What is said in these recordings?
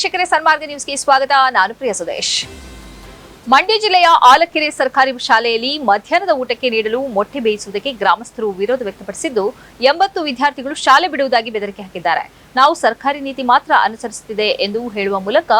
ವೀಕ್ಷಕರೇ, ಸನ್ಮಾರ್ಗ ನ್ಯೂಸ್ಗೆ ಸ್ವಾಗತ. ನಾನು ಪ್ರಿಯ ಸುದೇಶ್. ಮಂಡ್ಯ ಜಿಲ್ಲೆಯ ಆಲಕೆರೆ ಸರ್ಕಾರಿ ಶಾಲೆಯಲ್ಲಿ ಮಧ್ಯಾಹ್ನದ ಊಟಕ್ಕೆ ನೀಡಲು ಮೊಟ್ಟೆ ಬೇಯಿಸುವುದಕ್ಕೆ ಗ್ರಾಮಸ್ಥರು ವಿರೋಧ ವ್ಯಕ್ತಪಡಿಸಿದ್ದು, ಎಂಬತ್ತು ವಿದ್ಯಾರ್ಥಿಗಳು ಶಾಲೆ ಬಿಡುವುದಾಗಿ ಬೆದರಿಕೆ ಹಾಕಿದ್ದಾರೆ. ನಾವು ಸರ್ಕಾರಿ ನೀತಿ ಮಾತ್ರ ಅನುಸರಿಸುತ್ತಿದೆ ಎಂದು ಹೇಳುವ ಮೂಲಕ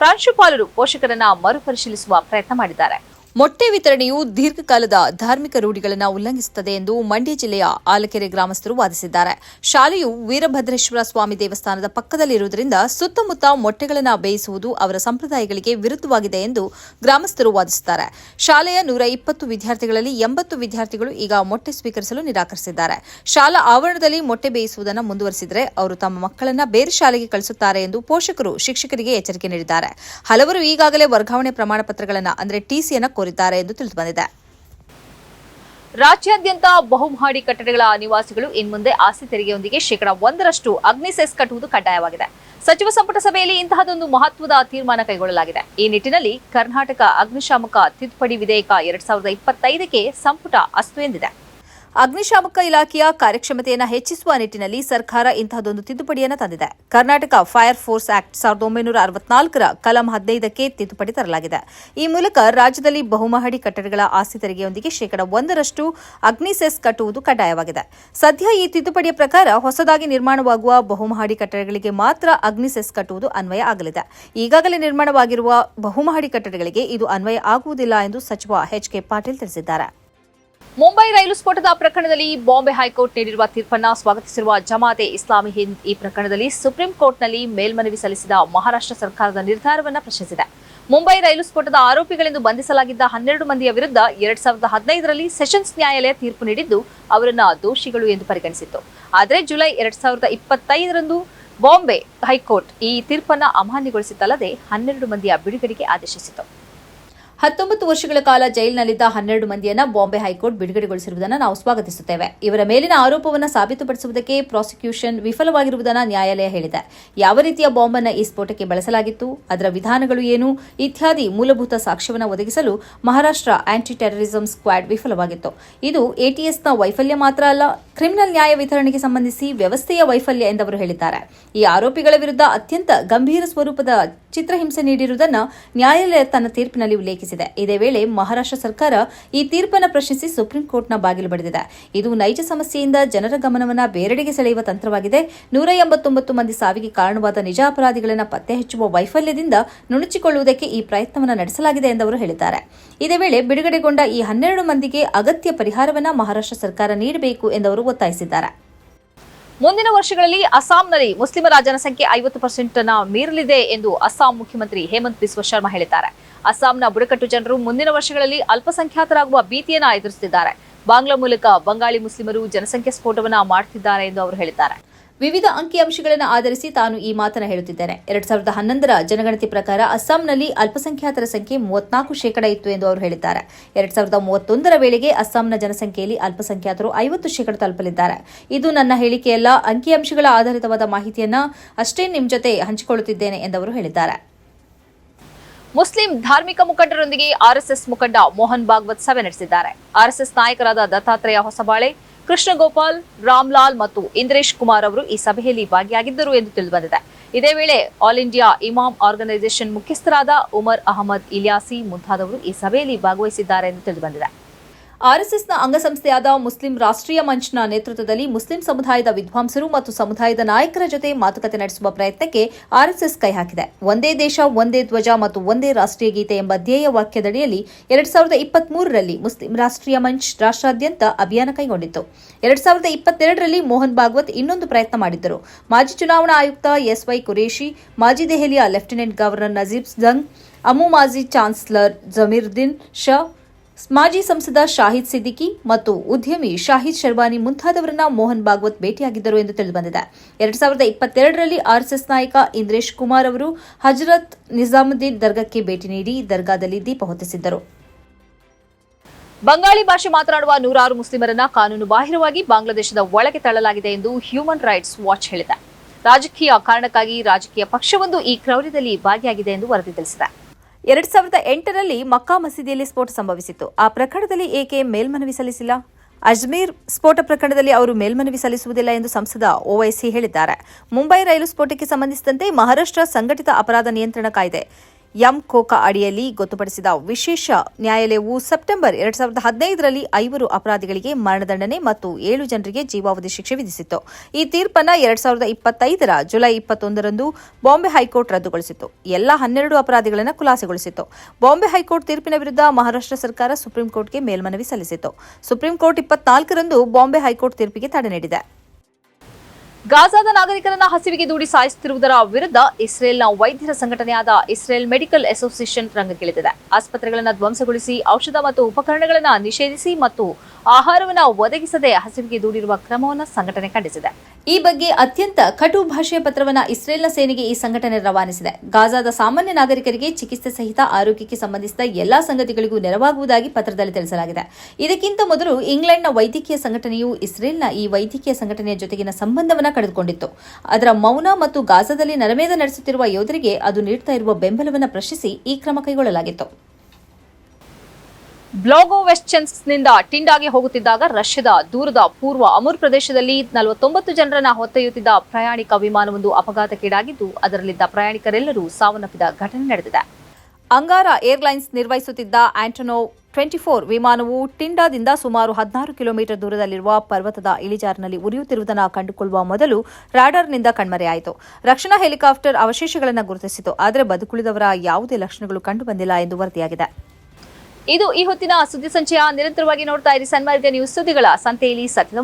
ಪ್ರಾಂಶುಪಾಲರು ಪೋಷಕರನ್ನ ಮರುಪರಿಶೀಲಿಸುವ ಪ್ರಯತ್ನ ಮಾಡಿದ್ದಾರೆ. ಮೊಟ್ಟೆ ವಿತರಣೆಯು ದೀರ್ಘಕಾಲದ ಧಾರ್ಮಿಕ ರೂಢಿಗಳನ್ನು ಉಲ್ಲಂಘಿಸುತ್ತದೆ ಎಂದು ಮಂಡ್ಯ ಜಿಲ್ಲೆಯ ಆಲಕೆರೆ ಗ್ರಾಮಸ್ಥರು ವಾದಿಸಿದ್ದಾರೆ. ಶಾಲೆಯು ವೀರಭದ್ರೇಶ್ವರ ಸ್ವಾಮಿ ದೇವಸ್ಥಾನದ ಪಕ್ಕದಲ್ಲಿರುವುದರಿಂದ ಸುತ್ತಮುತ್ತ ಮೊಟ್ಟೆಗಳನ್ನು ಬೇಯಿಸುವುದು ಅವರ ಸಂಪ್ರದಾಯಗಳಿಗೆ ವಿರುದ್ಧವಾಗಿದೆ ಎಂದು ಗ್ರಾಮಸ್ಥರು ವಾದಿಸುತ್ತಾರೆ ಶಾಲೆಯ ನೂರ ಇಪ್ಪತ್ತು ವಿದ್ಯಾರ್ಥಿಗಳಲ್ಲಿ ಎಂಬತ್ತು ವಿದ್ಯಾರ್ಥಿಗಳು ಈಗ ಮೊಟ್ಟೆ ಸ್ವೀಕರಿಸಲು ನಿರಾಕರಿಸಿದ್ದಾರೆ. ಶಾಲಾ ಆವರಣದಲ್ಲಿ ಮೊಟ್ಟೆ ಬೇಯಿಸುವುದನ್ನು ಮುಂದುವರೆಸಿದರೆ ಅವರು ತಮ್ಮ ಮಕ್ಕಳನ್ನ ಬೇರೆ ಶಾಲೆಗೆ ಕಳಿಸುತ್ತಾರೆ ಎಂದು ಪೋಷಕರು ಶಿಕ್ಷಕರಿಗೆ ಎಚ್ಚರಿಕೆ ನೀಡಿದ್ದಾರೆ. ಹಲವರು ಈಗಾಗಲೇ ವರ್ಗಾವಣೆ ಪ್ರಮಾಣ ಪತ್ರಗಳನ್ನು ಅಂದರೆ ಟಿಸಿಯನ್ನು ಕೋರಿದ್ದಾರೆ. ಎಂದು ತಿಳಿದುಬಂದಿದೆ. ರಾಜ್ಯಾದ್ಯಂತ ಬಹುಮಹಡಿ ಕಟ್ಟಡಗಳ ನಿವಾಸಿಗಳು ಇನ್ಮುಂದೆ ಆಸ್ತಿ ತೆರಿಗೆಯೊಂದಿಗೆ ಶೇಕಡಾ ಒಂದರಷ್ಟು ಅಗ್ನಿ ಸೆಸ್ ಕಟ್ಟುವುದು ಕಡ್ಡಾಯವಾಗಿದೆ. ಸಚಿವ ಸಂಪುಟ ಸಭೆಯಲ್ಲಿ ಇಂತಹದೊಂದು ಮಹತ್ವದ ತೀರ್ಮಾನ ಕೈಗೊಳ್ಳಲಾಗಿದೆ. ಈ ನಿಟ್ಟಿನಲ್ಲಿ ಕರ್ನಾಟಕ ಅಗ್ನಿಶಾಮಕ ತಿದ್ದುಪಡಿ ವಿಧೇಯಕ ಎರಡ್ ಸಾವಿರದ ಇಪ್ಪತ್ತೈದಕ್ಕೆ ಸಂಪುಟ ಅಸ್ತು ಎಂದಿದೆ. ಅಗ್ನಿಶಾಮಕ ಇಲಾಖೆಯ ಕಾರ್ಯಕ್ಷಮತೆಯನ್ನು ಹೆಚ್ಚಿಸುವ ನಿಟ್ಟಿನಲ್ಲಿ ಸರ್ಕಾರ ಇಂತಹದೊಂದು ತಿದ್ದುಪಡಿಯನ್ನು ತಂದಿದೆ. ಕರ್ನಾಟಕ ಫೈರ್ ಫೋರ್ಸ್ ಆಕ್ಟ್ ಸಾವಿರದ ಒಂಬೈನೂರ ಅರವತ್ನಾಲ್ಕರ ಕಲಂ ಹದಿನೈದಕ್ಕೆ ತಿದ್ದುಪಡಿ ತರಲಾಗಿದೆ. ಈ ಮೂಲಕ ರಾಜ್ಯದಲ್ಲಿ ಬಹುಮಹಡಿ ಕಟ್ಟಡಗಳ ಆಸ್ತಿ ತೆರಿಗೆಯೊಂದಿಗೆ ಶೇಕಡ ಒಂದರಷ್ಟು ಅಗ್ನಿ ಸೆಸ್ ಕಟ್ಟುವುದು ಕಡ್ಡಾಯವಾಗಿದೆ. ಸದ್ಯ ಈ ತಿದ್ದುಪಡಿಯ ಪ್ರಕಾರ ಹೊಸದಾಗಿ ನಿರ್ಮಾಣವಾಗುವ ಬಹುಮಹಡಿ ಕಟ್ಟಡಗಳಿಗೆ ಮಾತ್ರ ಅಗ್ನಿ ಸೆಸ್ ಕಟ್ಟುವುದು ಅನ್ವಯ ಆಗಲಿದೆ. ಈಗಾಗಲೇ ನಿರ್ಮಾಣವಾಗಿರುವ ಬಹುಮಹಡಿ ಕಟ್ಟಡಗಳಿಗೆ ಇದು ಅನ್ವಯ ಆಗುವುದಿಲ್ಲ ಎಂದು ಸಚಿವ ಎಚ್ ಕೆ ಪಾಟೀಲ್ ತಿಳಿಸಿದ್ದಾರೆ. ಮುಂಬೈ ರೈಲು ಸ್ಫೋಟದ ಪ್ರಕರಣದಲ್ಲಿ ಬಾಂಬೆ ಹೈಕೋರ್ಟ್ ನೀಡಿರುವ ತೀರ್ಪನ್ನ ಸ್ವಾಗತಿಸಿರುವ ಜಮಾತೆ ಇಸ್ಲಾಮಿ ಹಿಂದ್ ಈ ಪ್ರಕರಣದಲ್ಲಿ ಸುಪ್ರೀಂ ಕೋರ್ಟ್ನಲ್ಲಿ ಮೇಲ್ಮನವಿ ಸಲ್ಲಿಸಿದ ಮಹಾರಾಷ್ಟ್ರ ಸರ್ಕಾರದ ನಿರ್ಧಾರವನ್ನು ಪ್ರಶ್ನಿಸಿದೆ. ಮುಂಬೈ ರೈಲು ಸ್ಫೋಟದ ಆರೋಪಿಗಳೆಂದು ಬಂಧಿಸಲಾಗಿದ್ದ ಹನ್ನೆರಡು ಮಂದಿಯ ವಿರುದ್ಧ ಎರಡ್ ಸಾವಿರದ ಹದಿನೈದರಲ್ಲಿ ಸೆಷನ್ಸ್ ನ್ಯಾಯಾಲಯ ತೀರ್ಪು ನೀಡಿದ್ದು ಅವರನ್ನು ದೋಷಿಗಳು ಎಂದು ಪರಿಗಣಿಸಿತ್ತು. ಆದರೆ ಜುಲೈ ಎರಡ್ ಸಾವಿರದ ಇಪ್ಪತ್ತೈದರಂದು ಬಾಂಬೆ ಹೈಕೋರ್ಟ್ ಈ ತೀರ್ಪನ್ನು ಅಮಾನ್ಯಗೊಳಿಸಿತ್ತಲ್ಲದೆ ಹನ್ನೆರಡು ಮಂದಿಯ ಬಿಡುಗಡೆಗೆ ಆದೇಶಿಸಿತು ಹತ್ತೊಂಬತ್ತು ವರ್ಷಗಳ ಕಾಲ ಜೈಲಿನಲ್ಲಿದ್ದ ಹನ್ನೆರಡು ಮಂದಿಯನ್ನ ಬಾಂಬೆ ಹೈಕೋರ್ಟ್ ಬಿಡುಗಡೆಗೊಳಿಸಿರುವುದನ್ನು ನಾವು ಸ್ವಾಗತಿಸುತ್ತೇವೆ. ಇವರ ಮೇಲಿನ ಆರೋಪವನ್ನು ಸಾಬೀತುಪಡಿಸುವುದಕ್ಕೆ ಪ್ರಾಸಿಕ್ಯೂಷನ್ ವಿಫಲವಾಗಿರುವುದನ್ನು ನ್ಯಾಯಾಲಯ ಹೇಳಿದೆ. ಯಾವ ರೀತಿಯ ಬಾಂಬ್ ಅನ್ನು ಈ ಸ್ಫೋಟಕ್ಕೆ ಬಳಸಲಾಗಿತ್ತು, ಅದರ ವಿಧಾನಗಳು ಏನು, ಇತ್ಯಾದಿ ಮೂಲಭೂತ ಸಾಕ್ಷ್ಯವನ್ನು ಒದಗಿಸಲು ಮಹಾರಾಷ್ಟ್ರ ಆಂಟಿ ಟೆರರಿಸಂ ಸ್ಕ್ವಾಡ್ ವಿಫಲವಾಗಿತ್ತು. ಇದು ಎಟಿಎಸ್ನ ವೈಫಲ್ಯ ಮಾತ್ರ ಅಲ್ಲ, ಕ್ರಿಮಿನಲ್ ನ್ಯಾಯ ವಿತರಣೆಗೆ ಸಂಬಂಧಿಸಿ ವ್ಯವಸ್ಥೆಯ ವೈಫಲ್ಯ ಎಂದವರು ಹೇಳಿದ್ದಾರೆ. ಈ ಆರೋಪಿಗಳ ವಿರುದ್ಧ ಅತ್ಯಂತ ಗಂಭೀರ ಸ್ವರೂಪದ ಚಿತ್ರಹಿಂಸೆ ನೀಡಿರುವುದನ್ನು ನ್ಯಾಯಾಲಯ ತನ್ನ ತೀರ್ಪಿನಲ್ಲಿ ಉಲ್ಲೇಖಿಸಿದೆ. ಇದೇ ವೇಳೆ ಮಹಾರಾಷ್ಟ್ರ ಸರ್ಕಾರ ಈ ತೀರ್ಪನ್ನು ಪ್ರಶ್ನಿಸಿ ಸುಪ್ರೀಂ ಕೋರ್ಟ್ನ ಬಾಗಿಲು ಬಡಿದಿದೆ. ಇದು ನೈಜ ಸಮಸ್ಯೆಯಿಂದ ಜನರ ಗಮನವನ್ನು ಬೇರೆಡೆಗೆ ಸೆಳೆಯುವ ತಂತ್ರವಾಗಿದೆ. ನೂರ ಎಂಬತ್ತೊಂಬತ್ತು ಮಂದಿ ಸಾವಿಗೆ ಕಾರಣವಾದ ನಿಜ ಅಪರಾಧಿಗಳನ್ನು ಪತ್ತೆ ಹಚ್ಚುವ ವೈಫಲ್ಯದಿಂದ ನುಣುಚಿಕೊಳ್ಳುವುದಕ್ಕೆ ಈ ಪ್ರಯತ್ನವನ್ನು ನಡೆಸಲಾಗಿದೆ ಎಂದವರು ಹೇಳಿದ್ದಾರೆ. ಇದೇ ವೇಳೆ ಬಿಡುಗಡೆಗೊಂಡ ಈ ಹನ್ನೆರಡು ಮಂದಿಗೆ ಅಗತ್ಯ ಪರಿಹಾರವನ್ನು ಮಹಾರಾಷ್ಟ್ರ ಸರ್ಕಾರ ನೀಡಬೇಕು ಎಂದು ಅವರು ಒತ್ತಾಯಿಸಿದ್ದಾರೆ. ಮುಂದಿನ ವರ್ಷಗಳಲ್ಲಿ ಅಸ್ಸಾಂನಲ್ಲಿ ಮುಸ್ಲಿಮರ ಜನಸಂಖ್ಯೆ ಐವತ್ತು ಪರ್ಸೆಂಟ್ ಅನ್ನ ಮೀರಲಿದೆ ಎಂದು ಅಸ್ಸಾಂ ಮುಖ್ಯಮಂತ್ರಿ ಹೇಮಂತ್ ಬಿಸ್ವ ಶರ್ಮಾ ಹೇಳಿದ್ದಾರೆ. ಅಸ್ಸಾಂನ ಬುಡಕಟ್ಟು ಜನರು ಮುಂದಿನ ವರ್ಷಗಳಲ್ಲಿ ಅಲ್ಪಸಂಖ್ಯಾತರಾಗುವ ಭೀತಿಯನ್ನ ಎದುರಿಸುತ್ತಿದ್ದಾರೆ. ಬಾಂಗ್ಲಾ ಮೂಲಕ ಬಂಗಾಳಿ ಮುಸ್ಲಿಮರು ಜನಸಂಖ್ಯೆ ಸ್ಫೋಟವನ್ನ ಮಾಡುತ್ತಿದ್ದಾರೆ ಎಂದು ಅವರು ಹೇಳಿದ್ದಾರೆ. ವಿವಿಧ ಅಂಕಿಅಂಶಗಳನ್ನು ಆಧರಿಸಿ ತಾನು ಈ ಮಾತನ್ನು ಹೇಳುತ್ತಿದ್ದೇನೆ. ಎರಡ್ ಸಾವಿರದ ಹನ್ನೊಂದರ ಜನಗಣತಿ ಪ್ರಕಾರ ಅಸ್ಸಾಂನಲ್ಲಿ ಅಲ್ಪಸಂಖ್ಯಾತರ ಸಂಖ್ಯೆ ಮೂವತ್ನಾಲ್ಕು ಶೇಕಡ ಇತ್ತು ಎಂದು ಅವರು ಹೇಳಿದ್ದಾರೆ. ಎರಡ್ ಸಾವಿರದ ಮೂವತ್ತೊಂದರ ವೇಳೆಗೆ ಅಸ್ಸಾಂನ ಜನಸಂಖ್ಯೆಯಲ್ಲಿ ಅಲ್ಪಸಂಖ್ಯಾತರು ಐವತ್ತು ಶೇಕಡ ತಲುಪಲಿದ್ದಾರೆ. ಇದು ನನ್ನ ಹೇಳಿಕೆಯಲ್ಲ, ಅಂಕಿಅಂಶಗಳ ಆಧಾರಿತವಾದ ಮಾಹಿತಿಯನ್ನು ಅಷ್ಟೇ ನಿಮ್ಮ ಜೊತೆ ಹಂಚಿಕೊಳ್ಳುತ್ತಿದ್ದೇನೆ ಎಂದವರು ಹೇಳಿದ್ದಾರೆ. ಮುಸ್ಲಿಂ ಧಾರ್ಮಿಕ ಮುಖಂಡರೊಂದಿಗೆ ಆರ್ಎಸ್ಎಸ್ ಮುಖಂಡ ಮೋಹನ್ ಭಾಗವತ್ ಸಭೆ ನಡೆಸಿದ್ದಾರೆ. ಆರ್ಎಸ್ಎಸ್ ನಾಯಕರಾದ ದತ್ತಾತ್ರೇಯ ಹೊಸಬಾಳೆ ಕೃಷ್ಣ ಗೋಪಾಲ್ ರಾಮ್ಲಾಲ್ ಮತ್ತು ಇಂದ್ರೇಶ್ ಕುಮಾರ್ ಅವರು ಈ ಸಭೆಯಲ್ಲಿ ಭಾಗಿಯಾಗಿದ್ದರು ಎಂದು ತಿಳಿದುಬಂದಿದೆ. ಇದೇ ವೇಳೆ ಆಲ್ ಇಂಡಿಯಾ ಇಮಾಮ್ ಆರ್ಗನೈಸೇಷನ್ ಮುಖ್ಯಸ್ಥರಾದ ಉಮರ್ ಅಹಮದ್ ಇಲಿಯಾಸಿ ಮುಂತಾದವರು ಈ ಸಭೆಯಲ್ಲಿ ಭಾಗವಹಿಸಿದ್ದಾರೆ ಎಂದು ತಿಳಿದುಬಂದಿದೆ. ಆರ್ಎಸ್ಎಸ್ನ ಅಂಗಸಂಸ್ಥೆಯಾದ ಮುಸ್ಲಿಂ ರಾಷ್ಟ್ರೀಯ ಮಂಚ್ನ ನೇತೃತ್ವದಲ್ಲಿ ಮುಸ್ಲಿಂ ಸಮುದಾಯದ ವಿದ್ವಾಂಸರು ಮತ್ತು ಸಮುದಾಯದ ನಾಯಕರ ಜೊತೆ ಮಾತುಕತೆ ನಡೆಸುವ ಪ್ರಯತ್ನಕ್ಕೆ ಆರ್ಎಸ್ಎಸ್ ಕೈ ಹಾಕಿದೆ. ಒಂದೇ ದೇಶ, ಒಂದೇ ಧ್ವಜ ಮತ್ತು ಒಂದೇ ರಾಷ್ಟ್ರೀಯ ಗೀತೆ ಎಂಬ ಧ್ಯೇಯ ವಾಕ್ಯದಡಿಯಲ್ಲಿ ಎರಡ್ ಸಾವಿರದ ಇಪ್ಪತ್ಮೂರರಲ್ಲಿ ಮುಸ್ಲಿಂ ರಾಷ್ಟ್ರೀಯ ಮಂಚ್ ರಾಷ್ಟ್ರಾದ್ಯಂತ ಅಭಿಯಾನ ಕೈಗೊಂಡಿತ್ತು. ಎರಡ್ ಸಾವಿರದ ಇಪ್ಪತ್ತೆರಡರಲ್ಲಿ ಮೋಹನ್ ಭಾಗವತ್ ಇನ್ನೊಂದು ಪ್ರಯತ್ನ ಮಾಡಿದ್ದರು. ಮಾಜಿ ಚುನಾವಣಾ ಆಯುಕ್ತ ಎಸ್ವೈ ಕುರೇಶಿ, ಮಾಜಿ ದೆಹಲಿಯ ಲೆಫ್ಟಿನೆಂಟ್ ಗವರ್ನರ್ ನಜೀಬ್ ಜಂಗ್ ಅಮು ಮಾಜಿ ಚಾನ್ಸಲರ್ ಜಮೀರ್ದಿನ್ ಶಾ ಮಾಜಿ ಸಂಸದ ಶಾಹಿದ್ ಸಿದ್ದಿಕಿ ಮತ್ತು ಉದ್ಯಮಿ ಶಾಹಿದ್ ಶರ್ವಾನಿ ಮುಂತಾದವರನ್ನ ಮೋಹನ್ ಭಾಗವತ್ ಭೇಟಿಯಾಗಿದ್ದರು ಎಂದು ತಿಳಿದುಬಂದಿದೆ. ಎರಡ್ ಸಾವಿರದ ಇಪ್ಪತ್ತೆರಡರಲ್ಲಿ ಆರ್ಎಸ್ಎಸ್ ನಾಯಕ ಇಂದ್ರೇಶ್ ಕುಮಾರ್ ಅವರು ಹಜರತ್ ನಿಜಾಮುದ್ದೀನ್ ದರ್ಗಾಕ್ಕೆ ಭೇಟಿ ನೀಡಿ ದರ್ಗಾದಲ್ಲಿ ದೀಪ ಹೊತ್ತಿಸಿದ್ದರು. ಬಂಗಾಳಿ ಭಾಷೆ ಮಾತನಾಡುವ ನೂರಾರು ಮುಸ್ಲಿಮರನ್ನ ಕಾನೂನು ಬಾಹಿರವಾಗಿ ಬಾಂಗ್ಲಾದೇಶದ ಒಳಗೆ ತಳ್ಳಲಾಗಿದೆ ಎಂದು ಹ್ಯೂಮನ್ ರೈಟ್ಸ್ ವಾಚ್ ಹೇಳಿದೆ. ರಾಜಕೀಯ ಕಾರಣಕ್ಕಾಗಿ ರಾಜಕೀಯ ಪಕ್ಷವೊಂದು ಈ ಕ್ರೌರ್ಯದಲ್ಲಿ ಭಾಗಿಯಾಗಿದೆ ಎಂದು ವರದಿ ತಿಳಿಸಿದೆ. ಎರಡ್ ಸಾವಿರದ ಎಂಟರಲ್ಲಿ ಮಕ್ಕಾ ಮಸೀದಿಯಲ್ಲಿ ಸ್ಫೋಟ ಸಂಭವಿಸಿತ್ತು. ಆ ಪ್ರಕರಣದಲ್ಲಿ ಏಕೆ ಮೇಲ್ಮನವಿ ಸಲ್ಲಿಸಿಲ್ಲ? ಅಜ್ಮೀರ್ ಸ್ಫೋಟ ಪ್ರಕರಣದಲ್ಲಿ ಅವರು ಮೇಲ್ಮನವಿ ಸಲ್ಲಿಸುವುದಿಲ್ಲ ಎಂದು ಸಂಸದ ಓವೈಸಿ ಹೇಳಿದ್ದಾರೆ. ಮುಂಬೈ ರೈಲು ಸ್ಫೋಟಕ್ಕೆ ಸಂಬಂಧಿಸಿದಂತೆ ಮಹಾರಾಷ್ಟ್ರ ಸಂಘಟಿತ ಅಪರಾಧ ನಿಯಂತ್ರಣ ಕಾಯ್ದೆ. ಎಂ ಕೋಕಾ ಅಡಿಯಲ್ಲಿ ಗೊತ್ತುಪಡಿಸಿದ ವಿಶೇಷ ನ್ಯಾಯಾಲಯವು ಸೆಪ್ಟೆಂಬರ್ ಎರಡ್ ಸಾವಿರದ ಹದಿನೈದರಲ್ಲಿ ಐವರು ಅಪರಾಧಿಗಳಿಗೆ ಮರಣದಂಡನೆ ಮತ್ತು ಏಳು ಜನರಿಗೆ ಜೀವಾವಧಿ ಶಿಕ್ಷೆ ವಿಧಿಸಿತ್ತು. ಈ ತೀರ್ಪನ್ನು ಎರಡ್ ಸಾವಿರದ ಇಪ್ಪತ್ತೈದರ ಜುಲೈ ಇಪ್ಪತ್ತೊಂದರಂದು ಬಾಂಬೆ ಹೈಕೋರ್ಟ್ ರದ್ದುಗೊಳಿಸಿತ್ತು. ಎಲ್ಲ ಹನ್ನೆರಡು ಅಪರಾಧಿಗಳನ್ನು ಖುಲಾಸೆಗೊಳಿಸಿತ್ತು. ಬಾಂಬೆ ಹೈಕೋರ್ಟ್ ತೀರ್ಪಿನ ವಿರುದ್ಧ ಮಹಾರಾಷ್ಟ್ರ ಸರ್ಕಾರ ಸುಪ್ರೀಂ ಕೋರ್ಟ್ಗೆ ಮೇಲ್ಮನವಿ ಸಲ್ಲಿಸಿತ್ತು. ಸುಪ್ರೀಂ ಕೋರ್ಟ್ ಇಪ್ಪತ್ನಾಲ್ಕರಂದು ಬಾಂಬೆ ಹೈಕೋರ್ಟ್ ತೀರ್ಪಿಗೆ ತಡೆ ನೀಡಿದೆ. ಗಾಜಾದ ನಾಗರಿಕರನ್ನ ಹಸಿವಿಗೆ ದೂಡಿ ಸಾಯಿಸುತ್ತಿರುವುದರ ವಿರುದ್ಧ ಇಸ್ರೇಲ್ನ ವೈದ್ಯರ ಸಂಘಟನೆಯಾದ ಇಸ್ರೇಲ್ ಮೆಡಿಕಲ್ ಅಸೋಸಿಯೇಷನ್ ರಂಗಕ್ಕಿಳಿದಿದೆ. ಆಸ್ಪತ್ರೆಗಳನ್ನು ಧ್ವಂಸಗೊಳಿಸಿ ಔಷಧ ಮತ್ತು ಉಪಕರಣಗಳನ್ನು ನಿಷೇಧಿಸಿ ಮತ್ತು ಆಹಾರವನ್ನು ಒದಗಿಸದೆ ಹಸಿವಿಗೆ ದೂಡಿರುವ ಕ್ರಮವನ್ನು ಸಂಘಟನೆ ಖಂಡಿಸಿದೆ. ಈ ಬಗ್ಗೆ ಅತ್ಯಂತ ಕಟು ಭಾಷೆಯ ಪತ್ರವನ್ನು ಇಸ್ರೇಲ್ನ ಸೇನೆಗೆ ಈ ಸಂಘಟನೆ ರವಾನಿಸಿದೆ. ಗಾಜಾದ ಸಾಮಾನ್ಯ ನಾಗರಿಕರಿಗೆ ಚಿಕಿತ್ಸೆ ಸಹಿತ ಆರೋಗ್ಯಕ್ಕೆ ಸಂಬಂಧಿಸಿದ ಎಲ್ಲಾ ಸಂಗತಿಗಳಿಗೂ ನೆರವಾಗುವುದಾಗಿ ಪತ್ರದಲ್ಲಿ ತಿಳಿಸಲಾಗಿದೆ. ಇದಕ್ಕಿಂತ ಮೊದಲು ಇಂಗ್ಲೆಂಡ್ನ ವೈದ್ಯಕೀಯ ಸಂಘಟನೆಯು ಇಸ್ರೇಲ್ನ ಈ ವೈದ್ಯಕೀಯ ಸಂಘಟನೆಯ ಜೊತೆಗಿನ ಸಂಬಂಧವನ್ನು ಕಳೆದುಕೊಂಡಿತ್ತು. ಅದರ ಮೌನ ಮತ್ತು ಗಾಜಾದಲ್ಲಿ ನರಮೇಧ ನಡೆಸುತ್ತಿರುವ ಯೋಧರಿಗೆ ಅದು ನೀಡುತ್ತಾ ಇರುವ ಬೆಂಬಲವನ್ನು ಪ್ರಶ್ನಿಸಿ ಈ ಕ್ರಮ ಕೈಗೊಳ್ಳಲಾಗಿತ್ತು. ಬ್ಲಾಗೋವೆಸ್ಚನ್ಸ್ನಿಂದ ಟಿಂಡಾಗೆ ಹೋಗುತ್ತಿದ್ದಾಗ ರಷ್ಯಾದ ದೂರದ ಪೂರ್ವ ಅಮೂರ್ ಪ್ರದೇಶದಲ್ಲಿ ನಲವತ್ತೊಂಬತ್ತು ಜನರನ್ನ ಹೊತ್ತೊಯ್ಯುತ್ತಿದ್ದ ಪ್ರಯಾಣಿಕ ವಿಮಾನವೊಂದು ಅಪಘಾತಕ್ಕೀಡಾಗಿದ್ದು, ಅದರಲ್ಲಿದ್ದ ಪ್ರಯಾಣಿಕರೆಲ್ಲರೂ ಸಾವನ್ನಪ್ಪಿದ ಘಟನೆ ನಡೆದಿದೆ. ಅಂಗಾರ ಏರ್ಲೈನ್ಸ್ ನಿರ್ವಹಿಸುತ್ತಿದ್ದ ಆಂಟನೋ ಟ್ವೆಂಟಿ ಫೋರ್ ವಿಮಾನವು ಟಿಂಡಾದಿಂದ ಸುಮಾರು ಹದಿನಾರು ಕಿಲೋಮೀಟರ್ ದೂರದಲ್ಲಿರುವ ಪರ್ವತದ ಇಳಿಜಾರಿನಲ್ಲಿ ಉರಿಯುತ್ತಿರುವುದನ್ನು ಕಂಡುಕೊಳ್ಳುವ ಮೊದಲು ರಾಡರ್ನಿಂದ ಕಣ್ಮರೆಯಾಯಿತು. ರಕ್ಷಣಾ ಹೆಲಿಕಾಪ್ಟರ್ ಅವಶೇಷಗಳನ್ನು ಗುರುತಿಸಿತು, ಆದರೆ ಬದುಕುಳಿದವರ ಯಾವುದೇ ಲಕ್ಷಣಗಳು ಕಂಡುಬಂದಿಲ್ಲ ಎಂದು ವರದಿಯಾಗಿದೆ. ಇದು ಈ ಹೊತ್ತಿನ ಸುದ್ದಿ ಸಂಚಯ. ನಿರಂತರವಾಗಿ ನೋಡ್ತಾ ಇರಿ ಸನ್ಮಾರ್ಗ ನ್ಯೂಸ್ ಸುದ್ದಿಗಳ ಸಂತೆಯಲ್ಲಿ ಸತ್ಯದ